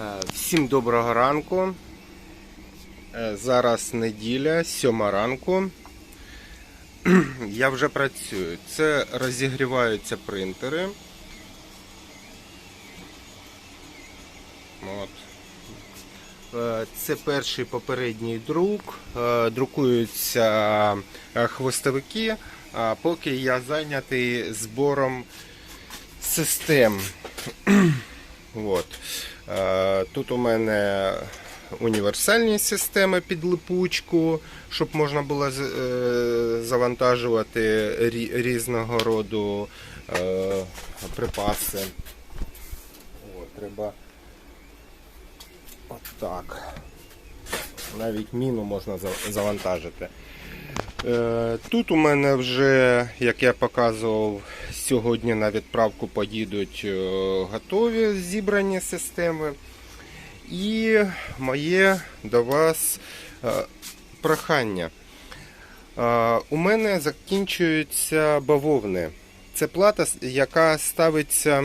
Е, Всім доброго ранку. Е, Зараз неділя, сьома ранку. Я вже працюю. Це розігріваються принтери. От. Е, Це перший попередній друк. Друкуються хвостовики, а поки я зайнятий збором систем. От. Е, Тут у мене універсальні системи під липучку, щоб можна було е, завантажувати різного роду е, припаси. От, треба отак. Навіть міну можна за- завантажити. Тут у мене вже, як я показував, сьогодні на відправку поїдуть е, готові зібрані системи. І моє до вас е, прохання. Е, У мене закінчуються бавовни. Це плата, яка ставиться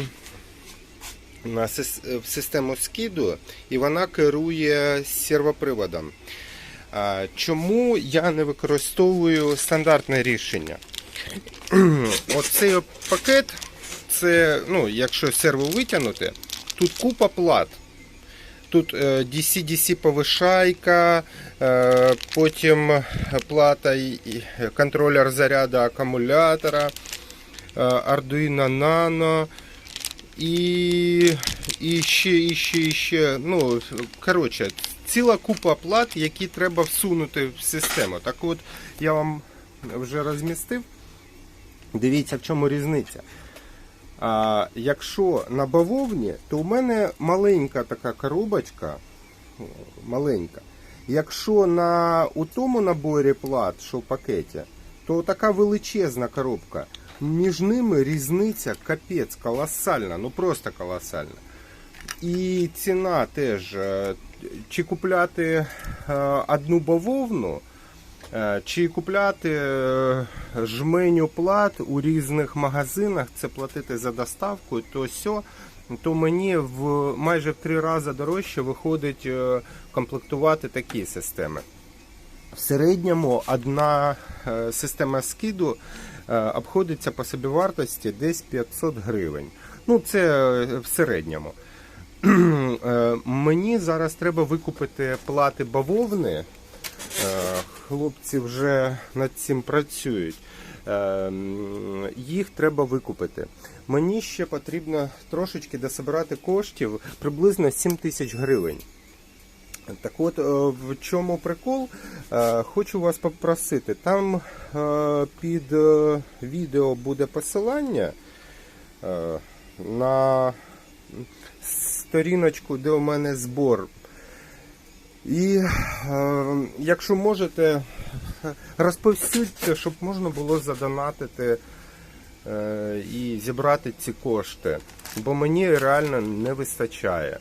в систему скиду, і вона керує сервоприводом. Чому я не використовую стандартне рішення? Оцей пакет, це, ну, якщо серво витягнути, тут купа плат. Тут е, DC-DC повишайка, е, потім плата і контролер заряду акумулятора, е, Arduino Nano і, і ще, і ще, і ще. Ну, коротше, ціла купа плат, які треба всунути в систему. Так от я вам вже розмістив. Дивіться, в чому різниця. А, якщо на бавовні, то у мене маленька така коробочка. Маленька. Якщо на у тому наборі плат, що в пакеті, то така величезна коробка. Між ними різниця капець колосальна, ну просто колосальна. І ціна теж. е, Чи купляти е, одну бавовну, чи купляти е, жменю плат у різних магазинах, це платити за доставку, то сьо, то мені в майже в три рази дорожче виходить е, комплектувати такі системи. В середньому одна е, система скиду е, обходиться по собівартості десь 500 гривень. Ну, це е, в середньому. Е, Мені зараз треба викупити плати бавовни. Хлопці вже над цим працюють. Е, Їх треба викупити. Мені ще потрібно трошечки дособирати коштів приблизно 7 тисяч гривень. Так от, е, в чому прикол? Е, Хочу вас попросити. Там е, під відео буде посилання на сторіночку, де у мене збор. І е, якщо можете, розповсюдьте, щоб можна було задонатити е, і зібрати ці кошти. Бо мені реально не вистачає.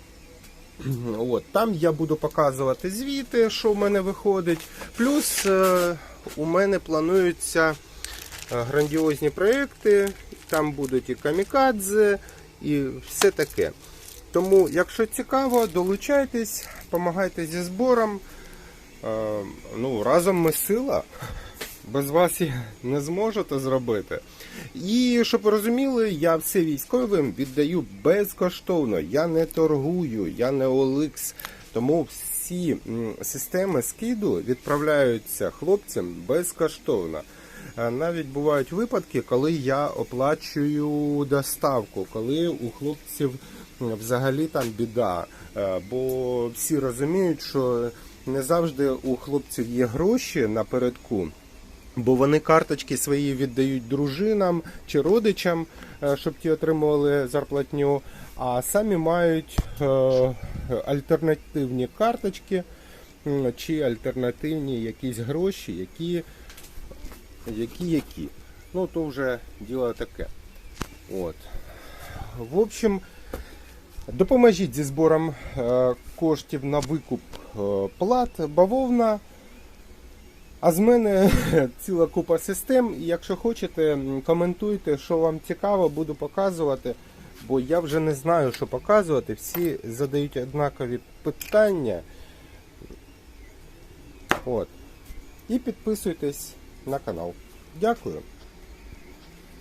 От, там я буду показувати звіти, що в мене виходить. Плюс е, у мене плануються е, грандіозні проекти. Там будуть і камікадзе, і все таке. Тому, якщо цікаво, долучайтесь, допомагайте зі збором. Е, ну, разом ми сила. Без вас я не зможу це зробити. І щоб ви розуміли, я все військовим віддаю безкоштовно. Я не торгую, я не OLX. Тому всі системи скиду відправляються хлопцям безкоштовно. Е, Навіть бувають випадки, коли я оплачую доставку, коли у хлопців взагалі там біда. Е, Бо всі розуміють, що не завжди у хлопців є гроші напередку. Бо вони карточки свої віддають дружинам чи родичам, е, щоб ті отримували зарплатню, а самі мають альтернативні карточки чи альтернативні якісь гроші, які, які, які. Ну, то вже діло таке. От. В общем, допоможіть зі збором е, коштів на викуп е, плат бавовна. А з мене ціла купа систем. І якщо хочете, коментуйте, що вам цікаво, буду показувати. бо я вже не знаю, що показувати. Всі задають однакові питання. От. І підписуйтесь на канал. Дякую.